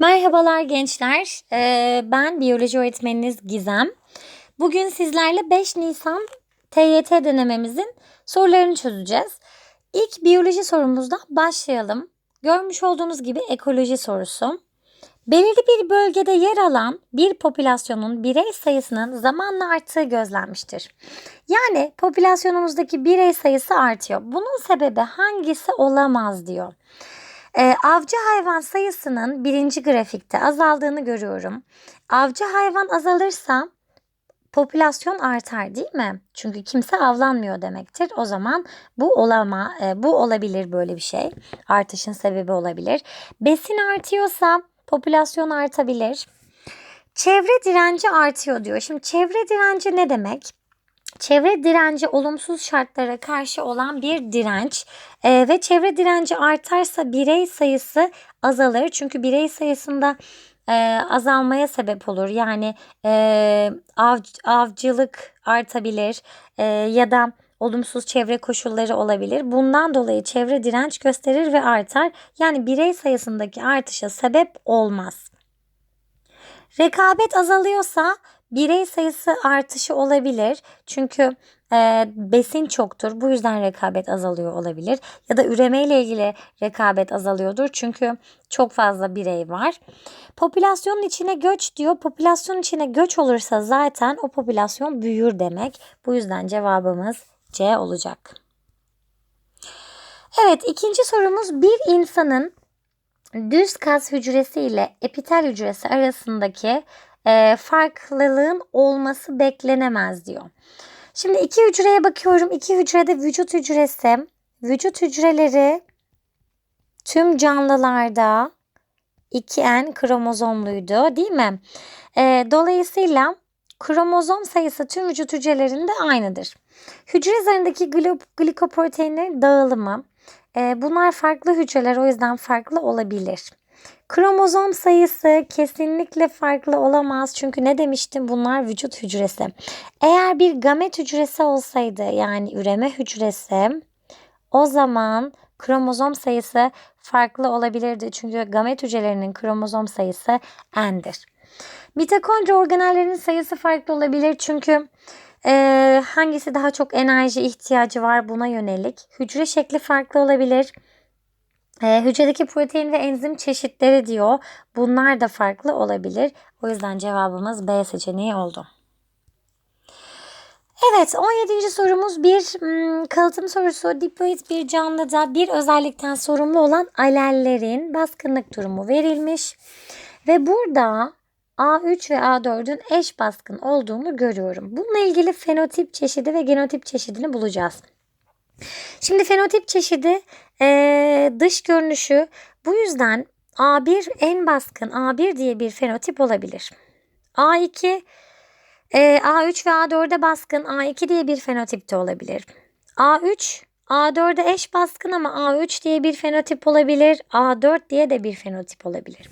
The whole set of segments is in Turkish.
Merhabalar gençler. Ee, ben biyoloji öğretmeniniz Gizem. Bugün sizlerle 5 Nisan TYT denememizin sorularını çözeceğiz. İlk biyoloji sorumuzdan başlayalım. Görmüş olduğunuz gibi ekoloji sorusu. Belirli bir bölgede yer alan bir popülasyonun birey sayısının zamanla arttığı gözlenmiştir. Yani popülasyonumuzdaki birey sayısı artıyor. Bunun sebebi hangisi olamaz diyor. E, avcı hayvan sayısının birinci grafikte azaldığını görüyorum. Avcı hayvan azalırsa popülasyon artar değil mi? Çünkü kimse avlanmıyor demektir. O zaman bu olama, e, bu olabilir böyle bir şey. Artışın sebebi olabilir. Besin artıyorsa popülasyon artabilir. Çevre direnci artıyor diyor. Şimdi çevre direnci ne demek? Çevre direnci olumsuz şartlara karşı olan bir direnç e, ve çevre direnci artarsa birey sayısı azalır. Çünkü birey sayısında e, azalmaya sebep olur. Yani e, av, avcılık artabilir e, ya da olumsuz çevre koşulları olabilir. Bundan dolayı çevre direnç gösterir ve artar. Yani birey sayısındaki artışa sebep olmaz. Rekabet azalıyorsa birey sayısı artışı olabilir. Çünkü e, besin çoktur. Bu yüzden rekabet azalıyor olabilir. Ya da üreme ile ilgili rekabet azalıyordur. Çünkü çok fazla birey var. Popülasyonun içine göç diyor. Popülasyonun içine göç olursa zaten o popülasyon büyür demek. Bu yüzden cevabımız C olacak. Evet ikinci sorumuz bir insanın düz kas hücresi ile epitel hücresi arasındaki e, farklılığın olması beklenemez diyor. Şimdi iki hücreye bakıyorum. İki hücrede vücut hücresi. Vücut hücreleri tüm canlılarda 2N kromozomluydu değil mi? E, dolayısıyla kromozom sayısı tüm vücut hücrelerinde aynıdır. Hücre zarındaki glikoproteinlerin dağılımı e, bunlar farklı hücreler o yüzden farklı olabilir. Kromozom sayısı kesinlikle farklı olamaz. Çünkü ne demiştim bunlar vücut hücresi. Eğer bir gamet hücresi olsaydı yani üreme hücresi o zaman kromozom sayısı farklı olabilirdi. Çünkü gamet hücrelerinin kromozom sayısı n'dir. Mitokondri organellerinin sayısı farklı olabilir. Çünkü e, hangisi daha çok enerji ihtiyacı var buna yönelik. Hücre şekli farklı olabilir. E, hücredeki protein ve enzim çeşitleri diyor. Bunlar da farklı olabilir. O yüzden cevabımız B seçeneği oldu. Evet 17. sorumuz bir hmm, kalıtım sorusu. Diploid bir canlıda bir özellikten sorumlu olan alellerin baskınlık durumu verilmiş. Ve burada A3 ve A4'ün eş baskın olduğunu görüyorum. Bununla ilgili fenotip çeşidi ve genotip çeşidini bulacağız. Şimdi fenotip çeşidi e, dış görünüşü bu yüzden A1 en baskın A1 diye bir fenotip olabilir. A2 e, A3 ve A4'e baskın A2 diye bir fenotip de olabilir. A3 A4'e eş baskın ama A3 diye bir fenotip olabilir. A4 diye de bir fenotip olabilir.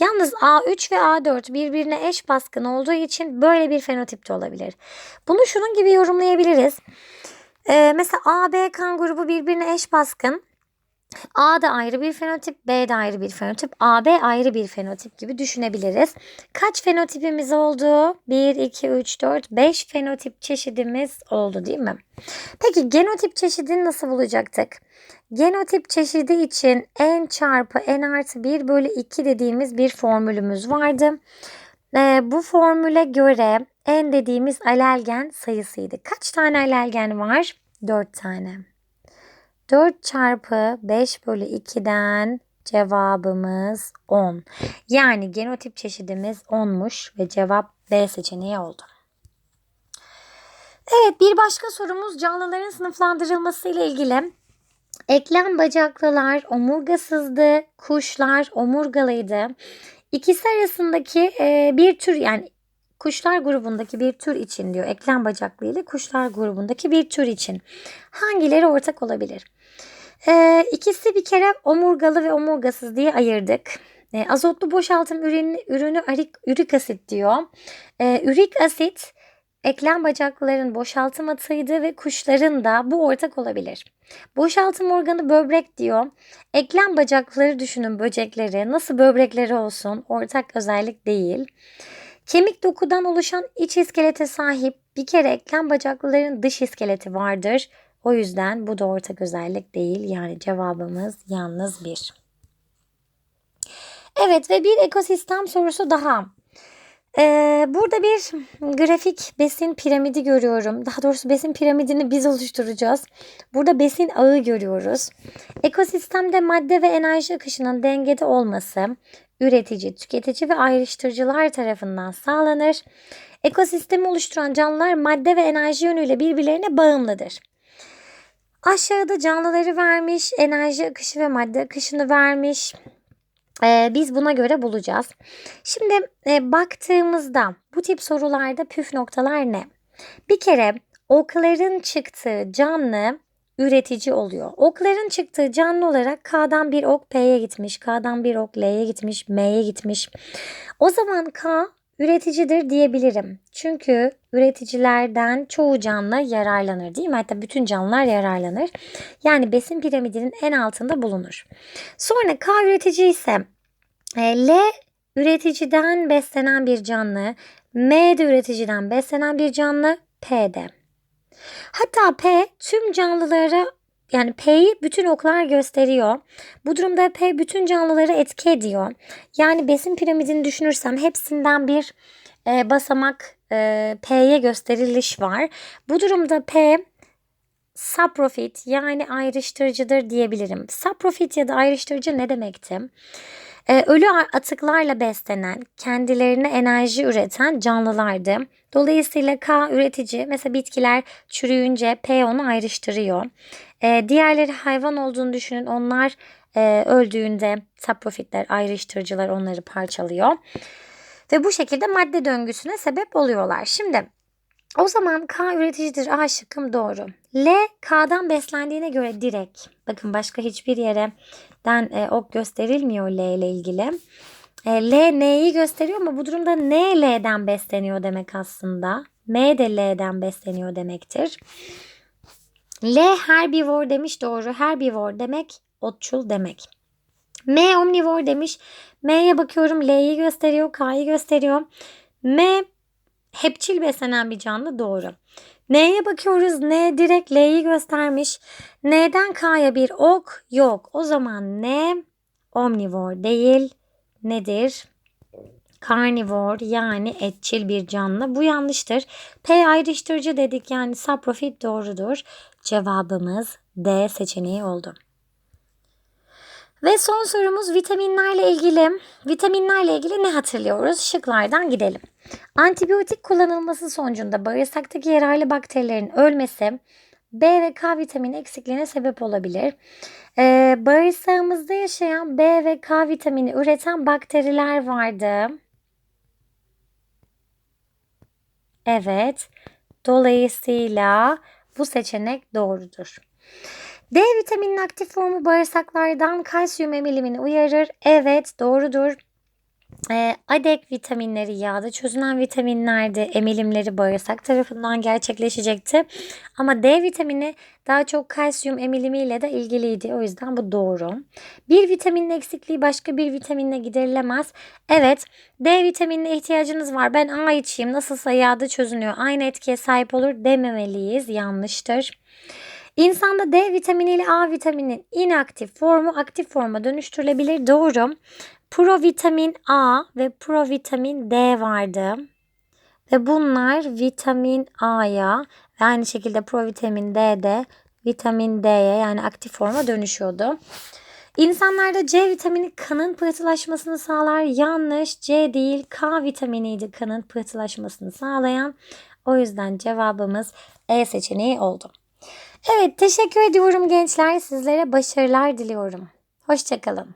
Yalnız A3 ve A4 birbirine eş baskın olduğu için böyle bir fenotip de olabilir. Bunu şunun gibi yorumlayabiliriz. Ee, mesela A, B kan grubu birbirine eş baskın. A da ayrı bir fenotip, B de ayrı bir fenotip, AB ayrı bir fenotip gibi düşünebiliriz. Kaç fenotipimiz oldu? 1, 2, 3, 4, 5 fenotip çeşidimiz oldu değil mi? Peki genotip çeşidini nasıl bulacaktık? Genotip çeşidi için n çarpı n artı 1 bölü 2 dediğimiz bir formülümüz vardı. Ee, bu formüle göre n dediğimiz alelgen sayısıydı. Kaç tane alelgen var? 4 tane. 4 çarpı 5 bölü 2'den cevabımız 10. Yani genotip çeşidimiz 10'muş ve cevap B seçeneği oldu. Evet bir başka sorumuz canlıların sınıflandırılması ile ilgili. Eklem bacaklılar omurgasızdı, kuşlar omurgalıydı. İkisi arasındaki e, bir tür yani kuşlar grubundaki bir tür için diyor. Eklem bacaklı ile kuşlar grubundaki bir tür için. Hangileri ortak olabilir? E, ikisi bir kere omurgalı ve omurgasız diye ayırdık. E, azotlu boşaltım ürünü, ürünü ürik, ürik asit diyor. E, ürik asit eklem bacaklıların boşaltım atıydı ve kuşların da bu ortak olabilir. Boşaltım organı böbrek diyor. Eklem bacakları düşünün böcekleri. Nasıl böbrekleri olsun ortak özellik değil. Kemik dokudan oluşan iç iskelete sahip bir kere eklem bacaklıların dış iskeleti vardır. O yüzden bu da ortak özellik değil. Yani cevabımız yalnız bir. Evet ve bir ekosistem sorusu daha. Ee, burada bir grafik besin piramidi görüyorum. Daha doğrusu besin piramidini biz oluşturacağız. Burada besin ağı görüyoruz. Ekosistemde madde ve enerji akışının dengede olması üretici, tüketici ve ayrıştırıcılar tarafından sağlanır. Ekosistemi oluşturan canlılar madde ve enerji yönüyle birbirlerine bağımlıdır. Aşağıda canlıları vermiş, enerji akışı ve madde akışını vermiş. Ee, biz buna göre bulacağız. Şimdi e, baktığımızda bu tip sorularda püf noktalar ne? Bir kere okların çıktığı canlı üretici oluyor. Okların çıktığı canlı olarak K'dan bir ok P'ye gitmiş, K'dan bir ok L'ye gitmiş, M'ye gitmiş. O zaman K üreticidir diyebilirim. Çünkü üreticilerden çoğu canlı yararlanır değil mi? Hatta bütün canlılar yararlanır. Yani besin piramidinin en altında bulunur. Sonra K üretici ise e, L üreticiden beslenen bir canlı, M de üreticiden beslenen bir canlı, P de. Hatta P tüm canlılara yani P'yi bütün oklar gösteriyor. Bu durumda P bütün canlıları etki ediyor. Yani besin piramidini düşünürsem hepsinden bir e, basamak e, P'ye gösteriliş var. Bu durumda P saprofit yani ayrıştırıcıdır diyebilirim. Saprofit ya da ayrıştırıcı ne demekti? Ee, ölü atıklarla beslenen, kendilerine enerji üreten canlılardı. Dolayısıyla K üretici, mesela bitkiler çürüyünce P onu ayrıştırıyor. Ee, diğerleri hayvan olduğunu düşünün. Onlar e, öldüğünde saprofitler, ayrıştırıcılar onları parçalıyor. Ve bu şekilde madde döngüsüne sebep oluyorlar. Şimdi o zaman K üreticidir. A şıkkım doğru. L K'dan beslendiğine göre direkt. Bakın başka hiçbir yere den e, ok gösterilmiyor L ile ilgili. E, L N'yi gösteriyor ama bu durumda N L'den besleniyor demek aslında. M de L'den besleniyor demektir. L herbivor demiş doğru. Herbivor demek otçul demek. M omnivor demiş. M'ye bakıyorum L'yi gösteriyor, K'yı gösteriyor. M hepçil beslenen bir canlı doğru. N'ye bakıyoruz. N direkt L'yi göstermiş. N'den K'ya bir ok yok. O zaman N omnivor değil. Nedir? Karnivor yani etçil bir canlı. Bu yanlıştır. P ayrıştırıcı dedik yani saprofit doğrudur. Cevabımız D seçeneği oldu. Ve son sorumuz vitaminlerle ilgili. Vitaminlerle ilgili ne hatırlıyoruz? Şıklardan gidelim. Antibiyotik kullanılması sonucunda bağırsaktaki yararlı bakterilerin ölmesi B ve K vitamini eksikliğine sebep olabilir. Ee, bağırsağımızda yaşayan B ve K vitamini üreten bakteriler vardı. Evet. Dolayısıyla bu seçenek doğrudur. D vitaminin aktif formu bağırsaklardan kalsiyum emilimini uyarır. Evet doğrudur. E, adek vitaminleri yağda çözünen vitaminlerdi. Emilimleri bağırsak tarafından gerçekleşecekti. Ama D vitamini daha çok kalsiyum emilimiyle de ilgiliydi. O yüzden bu doğru. Bir vitaminin eksikliği başka bir vitaminle giderilemez. Evet D vitaminine ihtiyacınız var. Ben A içeyim nasılsa yağda çözünüyor. Aynı etkiye sahip olur dememeliyiz. Yanlıştır. İnsanda D vitamini ile A vitaminin inaktif formu aktif forma dönüştürülebilir. Doğru. Provitamin A ve provitamin D vardı. Ve bunlar vitamin A'ya ve aynı şekilde provitamin D de vitamin D'ye yani aktif forma dönüşüyordu. İnsanlarda C vitamini kanın pıhtılaşmasını sağlar. Yanlış. C değil K vitaminiydi kanın pıhtılaşmasını sağlayan. O yüzden cevabımız E seçeneği oldu. Evet teşekkür ediyorum gençler. Sizlere başarılar diliyorum. Hoşçakalın.